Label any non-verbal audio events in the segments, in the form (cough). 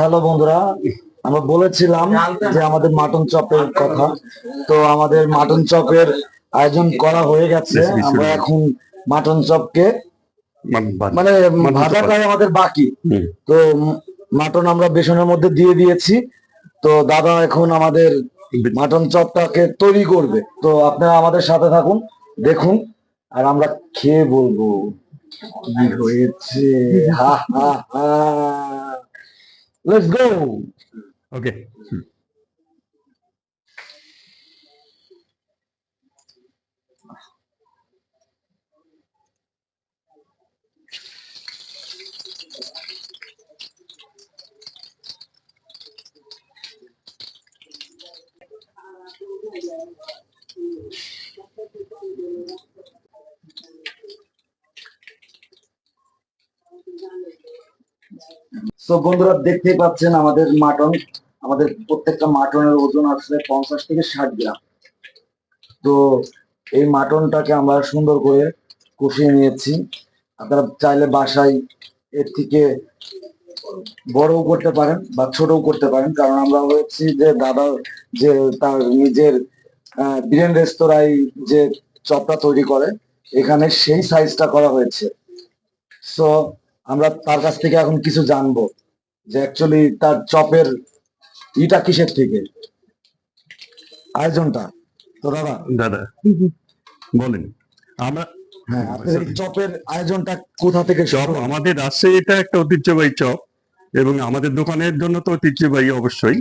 Hello বন্ধুরা আমরা বলেছিলাম যে আমাদের মাটন চপের কথা। তো আমাদের মাটন চপের আয়োজন করা হয়ে গেছে। আমরা এখন মাটন চপকে মানে ভাজাটাই আমাদের বাকি। তো মাটন আমরা বেসনের মধ্যে দিয়ে দিয়েছি। তো দাদা এখন আমাদের মাটন চপটাকে তৈরি করবে। তো আপনারা আমাদের সাথে থাকুন দেখুন আর আমরা খেয়ে বলব কি হয়েছে। হা হা হা। Let's go. Okay. Hmm. তো বন্ধুরা দেখতেই পাচ্ছেন আমাদের মাটন, আমাদের প্রত্যেকটা মাটনের ওজন আসলে পঞ্চাশ থেকে ষাট গ্রাম। তো এই মাটনটাকে আমরা সুন্দর করে কষিয়ে নিয়েছি। আপনারা চাইলে বাসায় এর থেকে বড়ও করতে পারেন বা ছোটও করতে পারেন। কারণ আমরা হয়েছি যে দাদা যে তার নিজের বীরেন রেস্তোরাঁয় যে চপটা তৈরি করে, এখানে সেই সাইজটা করা হয়েছে। সো আমরা তার কাছ থেকে এখন কিছু জানব। যে অ্যাকচুয়ালি তার চপের ইটা কিসের থেকে? আয়োজনটা? তো দাদা। দাদা বলেন। আমরা হ্যাঁ চপের আয়োজনটা কোথা থেকে চপ আমাদের রাজশাহী এটা একটা ঐতিহ্যবাহী চপ এবং আমাদের দোকানের জন্য তো ঐতিহ্যবাহী অবশ্যই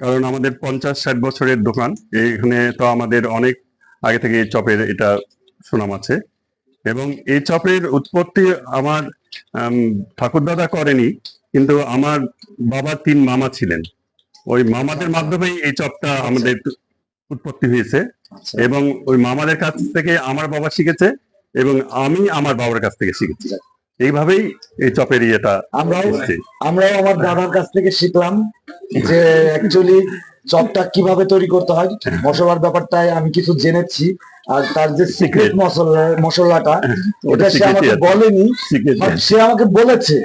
কারণ আমাদের পঞ্চাশ ষাট বছরের দোকান। এখানে তো আমাদের অনেক আগে থেকে এই চপের এটা সুনাম আছে। এবং এই চপের উৎপত্তি আমার ঠাকুর দাদা করেনি কিন্তু আমার বাবার তিন মামা ছিলেন। ওই মামাদের মাধ্যমেই এই চপটা আমাদের উৎপত্তি হয়েছে আচ্ছা, এবং ওই মামাদের কাছ থেকে আমার বাবা শিখেছে এবং আমি আমার বাবার কাছ থেকে শিখেছি। এইভাবেই এই চপের ইয়েটা আমরাও আমরাও আমার দাদার কাছ থেকে শিখলাম যে অ্যাকচুয়ালি চপটা কীভাবে তৈরি করতে হয়? মশলার ব্যাপারটাই আমি কিছু জেনেছি আর তার যে সিক্রেট মশলা মশলাটা ওটা সে আমাকে বলেনি সে আমাকে বলেছে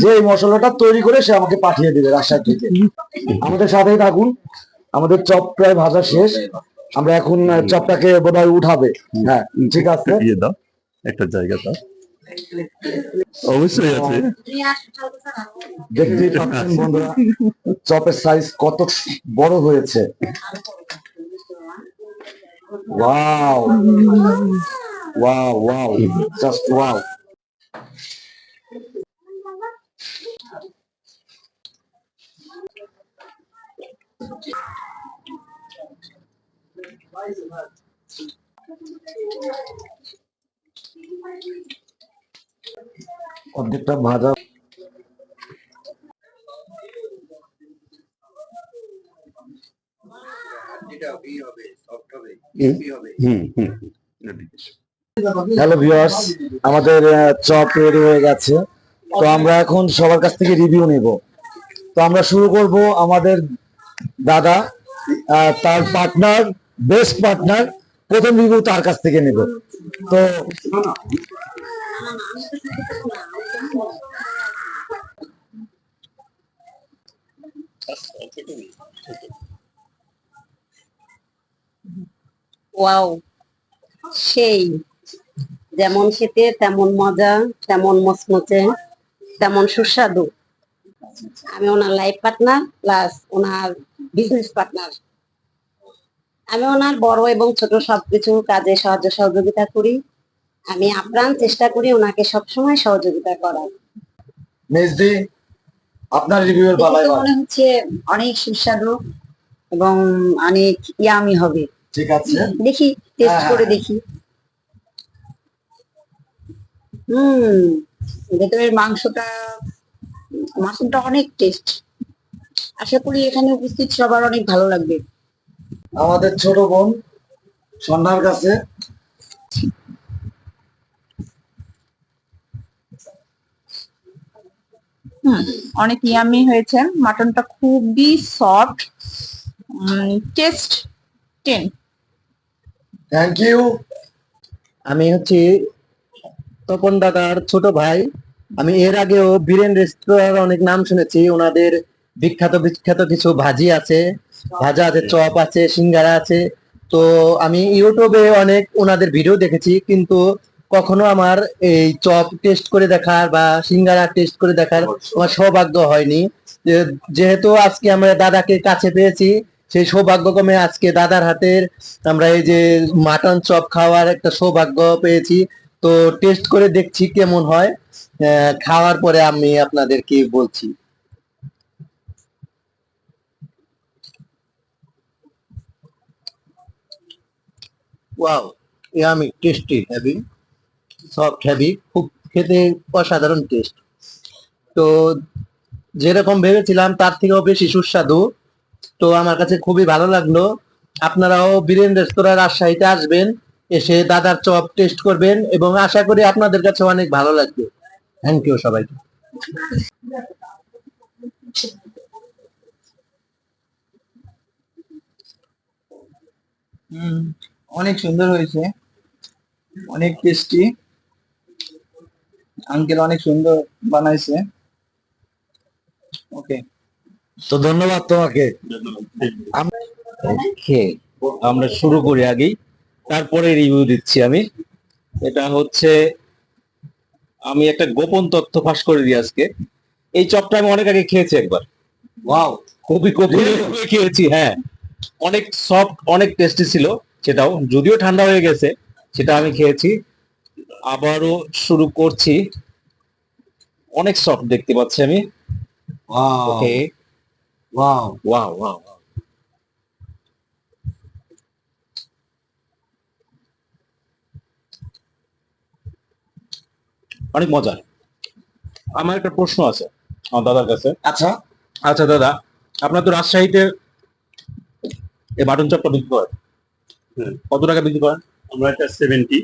যে এই মশলাটা তৈরি করে সে আমাকে পাঠিয়ে দিবে রাজশাহী থেকে। আমাদের সাথেই থাকুন আমাদের চপ প্রায় ভাজা শেষ। আমরা এখন চপটাকে বোধহয় উঠাবে। হ্যাঁ ঠিক আছে। দাও একটা জায়গা দাও। অবশ্যই আছে। দেখতেই পাচ্ছেন বন্ধুরা, চপের সাইজ কত বড় হয়েছে। Wow wow wow just wow অর্ধেকটা ভাজা। হ্যালো ভিউয়ার্স আমাদের চপ রেডি হয়ে গেছে। তো আমরা এখন সবার কাছ থেকে রিভিউ নেব। তো আমরা শুরু করব আমাদের দাদা তার পার্টনার বেস্ট পার্টনার প্রথম রিভিউ তার কাছ থেকে নেব। তো ওয়াও সেই। যেমন খেতে তেমন মজা তেমন মচমচে তেমন সুস্বাদু। আমি ওনার লাইফ পার্টনার প্লাস ওনার বিজনেস পার্টনার আমি ওনার বড় এবং ছোট সবকিছু কাজে সাহায্য সহযোগিতা করি। আমি আপ্রাণ চেষ্টা করি ওনাকে সবসময় সহযোগিতা করার। মেজদি আপনার পালা তো মনে হচ্ছে অনেক সুস্বাদু এবং অনেক ইয়ামি হবে। ঠিক আছে। দেখি টেস্ট হ্যাঁ, করে হ্যাঁ। দেখি। হুম ভেতরের মাংসটা মাটনটা অনেক টেস্ট আশা করি এখানে উপস্থিত সবার অনেক ভালো লাগবে। আমাদের ছোট বোন সন্ধ্যার কাছে। অনেক ইয়ামি হয়েছে। মাটনটা খুবই soft taste ten thank you আমি হচ্ছি তপন দাদার ছোট ভাই। আমি এর আগেও বীরেন রেস্তোরাঁর অনেক নাম শুনেছি। ওনাদের বিখ্যাত বিখ্যাত কিছু ভাজি আছে। ভাজা আছে চপ আছে সিঙ্গারা আছে। তো আমি ইউটিউবে অনেক ওনাদের ভিডিও দেখেছি কিন্তু কখনো আমার এই চপ টেস্ট করে দেখার বা সিঙ্গারা টেস্ট করে দেখার আমার সৌভাগ্য হয়নি। যেহেতু আজকে আমরা দাদাকে কাছে পেয়েছি সেই সৌভাগ্যক্রমে আজকে দাদার হাতের আমরা এই যে মাটন চপ খাওয়ার একটা সৌভাগ্য পেয়েছি। তো টেস্ট করে দেখছি কেমন হয়। খাওয়ার পরে আমি আপনাদেরকে বলছি। Wow yummy tasty heavy soft heavy খুব খেতে অসাধারণ টেস্ট তো যেরকম ভেবেছিলাম, তার থেকেও বেশি সুস্বাদু। তো আমার কাছে খুবই ভালো লাগল। আপনারাও বীরেন রেস্তোরাঁ রাজশাহীতে আসবেন, এসে দাদার চপ টেস্ট করবেন এবং আশা করি আপনাদের কাছে অনেক ভালো লাগবে। থ্যাংক ইউ সবাইকে। অনেক সুন্দর হয়েছে। অনেক টেস্টি আঙ্কেল অনেক সুন্দর বানাইছে। ওকে তো ধন্যবাদ তোমাকে। আমরা শুরু করি আগেই তারপরে রিভিউ দিচ্ছি আমি। এটা হচ্ছে আমি একটা গোপন তথ্য ফাঁস করে দিই আজকে। এই চপটা আমি অনেক আগে খেয়েছি একবার। ওয়াও। খুবই গোপনে খেয়েছি হ্যাঁ। অনেক সফট অনেক টেস্টি ছিল সেটাও যদিও ঠান্ডা হয়ে গেছে সেটা আমি খেয়েছি। আবারও শুরু করছি। অনেক সফট দেখতে পাচ্ছি আমি। ওকে ওয়াও ওয়াও ওয়াও অনেক মজা। আমার একটা প্রশ্ন আছে আমার দাদার কাছে। আচ্ছা। আচ্ছা দাদা আপনার তো রাজশাহীতে এই মাটন চপটা বিক্রি করেন। কত টাকা বিক্রি করেন? আমরা এটা সেভেন্টি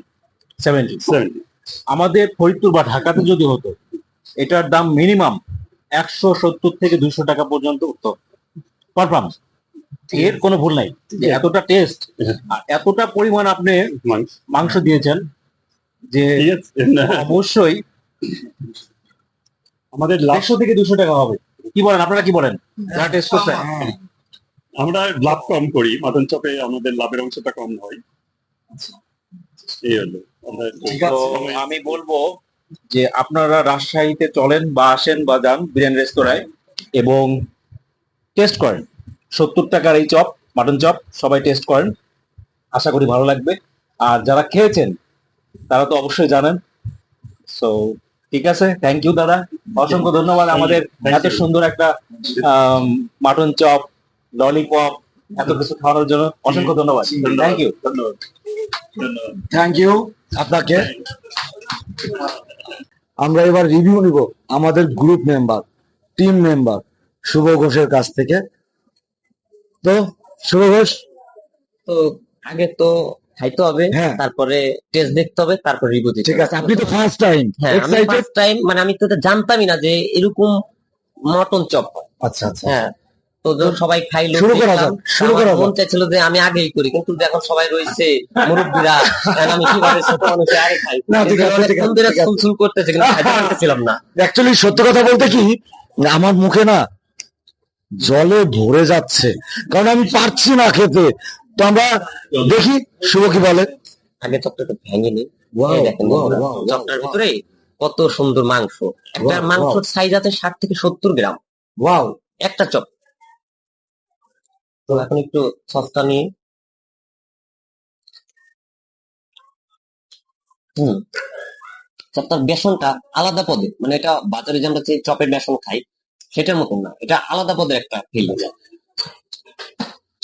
সেভেন্টি সেভেন্টি আমাদের ফরিদপুর বা ঢাকাতে যদি হতো এটার দাম মিনিমাম একশো সত্তর থেকে দুশো টাকা পর্যন্ত উঠতো কনফার্ম এর কোনো ভুল নাই। এতটা টেস্ট এতটা পরিমাণ আপনি মাংস। দিয়েছেন যে অবশ্যই আমাদের একশো থেকে দুশো টাকা হবে। কি বলেন আপনারা কি বলেন? যারা টেস্ট করছেন আমরা লাভ কম করি। মাটন চপে আমাদের লাভের অংশটা কম হয়। এই হলো। তো আছে। আমি বলব যে আপনারা রাজশাহীতে চলেন বা আসেন বা যান বিরিয়ানি রেস্তোরাঁয় এবং টেস্ট করেন। সত্তর টাকার এই চপ মাটন চপ সবাই টেস্ট করেন। আশা করি ভালো লাগবে। আর যারা খেয়েছেন তারা তো অবশ্যই জানেন। সো ঠিক আছে থ্যাংক ইউ দাদা। অসংখ্য ধন্যবাদ আমাদের এত সুন্দর একটা মাটন চপ ললিপপ এত কিছু খাওয়ানোর জন্য অসংখ্য ধন্যবাদ। থ্যাংক ইউ ধন্যবাদ। ধন্যবাদ থ্যাংক ইউ আপনাকে আমরা এবার রিভিউ নিব আমাদের group member team member Shubho ঘোষের কাছ থেকে। তো শুভ ঘোষ? তো আগে তো খাইতে হবে হ্যাঁ। তারপরে টেস্ট দেখতে হবে তারপর রিভিউ দিতে ঠিক আছে আপনি তো ফার্স্ট টাইম হ্যাঁ ফার্স্ট টাইম মানে আমি তো জানতামই না যে এরকম মটন চপ আচ্ছা আচ্ছা। হ্যাঁ তো যখন সবাই খাইলো শুরু করা যাক, শুরু করা মন। চাইছিল যে আমি আগেই করি কিন্তু এখন সবাই রয়েছে মুরব্বীরা এখন আমি কীভাবে ছোট মানুষের আগে খাই। না, ঠিক আছে, ঠিক আছে, দিয়ে ঠিক আছে। করতেছে কিন্তু খাইতে (laughs) পারতেছিলাম না। অ্যাকচুয়ালি সত্য কথা বলতে কি আমার মুখে না জলে ভরে যাচ্ছে কারণ আমি পারছি না খেতে। তো আমরা দেখি শুভ কি বলে? আগে চপটা তো ভেঙে নি বন্ধুরা, চপটার ভিতরে কত সুন্দর মাংস। একটা মাংসর সাইজ আছে ষাট থেকে সত্তর গ্রাম। ওয়াও একটা চপ। তো এখন একটু সস্তা নিয়ে। হুম চপটার বেসনটা আলাদা পদে মানে এটা বাজারে যে আমরা যে চপের বেসন খাই সেটার মতন না এটা আলাদা পদের একটা ফিল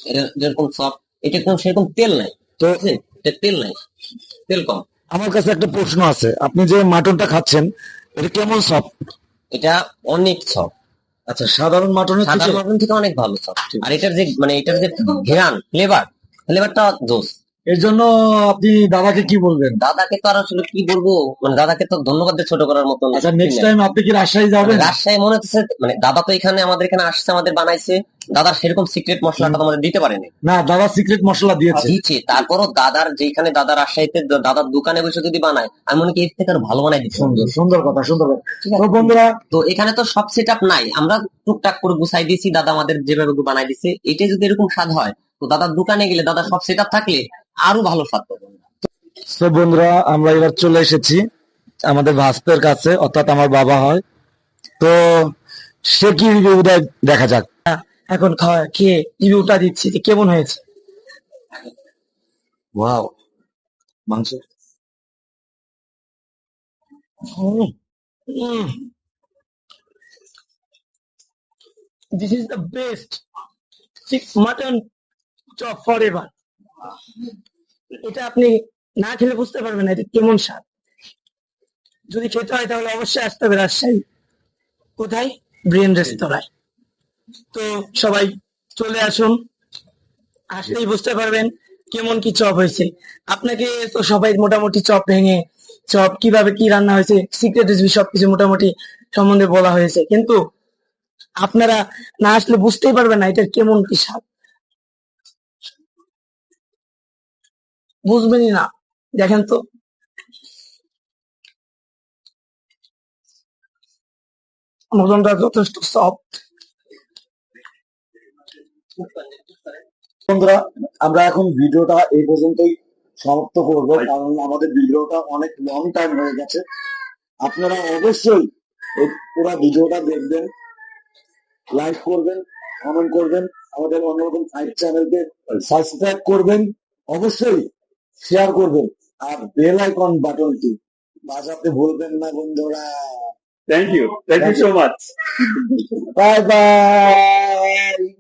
এটা যেরকম চপ এটা কোনো সেরকম তেল নাই তো এটা তেল নাই তেল কম। আমার কাছে একটা প্রশ্ন আছে আপনি যে মাটনটা খাচ্ছেন এটা কেমন সব এটা অনেক চপ আচ্ছা সাধারণ মাটনের সাধারণ মাটন থেকে অনেক ভালো স্যার আর এটার যে মানে এটার যে ঘেরান ফ্লেভার ফ্লেভারটা জোস। এর জন্য আপনি দাদাকে কি বলবেন? দাদাকে তো আর আসলে কি বলব? মানে দাদাকে তো ধন্যবাদ দিয়ে ছোট করার মতন আচ্ছা নেক্সট টাইম আপনি কি রাজশাহী যাবেন? রাজশাহী মনে হচ্ছে মানে দাদা তো এখানে আমাদের এখানে আসছে আমাদের বানাইছে। দাদার সেরকম সিক্রেট মশলাটা তো আমাদের দিতে পারেনি। না দাদা সিক্রেট মশলা দিয়েছে। দিচ্ছে তারপরও দাদার যেখানে দাদা রাজশাহীতে দাদার দোকানে বসে যদি বানায় আমি মনে করি এর থেকে আরও ভালো বানাই দিতে সুন্দর সুন্দর কথা সুন্দর কথা। তো বন্ধুরা তো এখানে তো সব সেট নাই। আমরা টুকটাক করে গুছাই দিয়েছি দাদা আমাদের যেভাবে বানাই দিছে এটা যদি এরকম স্বাদ হয় তো দাদার দোকানে গেলে দাদা সব সেট থাকলে আরও ভালো স্বাদ পাবে তো বন্ধুরা আমরা এবার চলে এসেছি আমাদের ভাস্তের কাছে অর্থাৎ আমার বাবা হয়। তো সে কি রিভিউ দেখা যাক। এখন খাওয়া খেয়ে রিভিউটা দিচ্ছি যে কেমন হয়েছে। ওয়াও মাংস। This is the best mutton chop for ever এটা আপনি না খেলে বুঝতে পারবেন না, এটা কেমন স্বাদ। যদি খেতে হয় তাহলে অবশ্যই আসতে হবে রাজশাহী। কোথায়? ব্রেন রেস্তোরাঁয়। তো সবাই চলে আসুন, আসলেই বুঝতে পারবেন কেমন কি চপ হয়েছে। আপনাকে তো সবাই মোটামুটি চপ ভেঙে, চপ কীভাবে কি রান্না হয়েছে সিক্রেট রেসিপি সবকিছু মোটামুটি সম্বন্ধে বলা হয়েছে। কিন্তু আপনারা না আসলে বুঝতেই পারবেন না এটার কেমন কি স্বাদ। বুঝবেনই না। দেখেন তো। মটনটা যথেষ্ট সফট বন্ধুরা, আমরা এখন ভিডিওটা এই পর্যন্তই সমাপ্ত করব, কারণ আমাদের ভিডিওটা অনেক লং টাইম হয়ে গেছে। আপনারা অবশ্যই পুরো ভিডিওটা দেখবেন লাইক করবেন কমেন্ট করবেন, আমাদের অন্যরকম ফাইভ চ্যানেলকে সাবস্ক্রাইব করবেন। অবশ্যই শেয়ার করবেন। আর বেল আইকন বাটনটি বাজাতে ভুলবেন না বন্ধুরা। Thank you thank you so much bye bye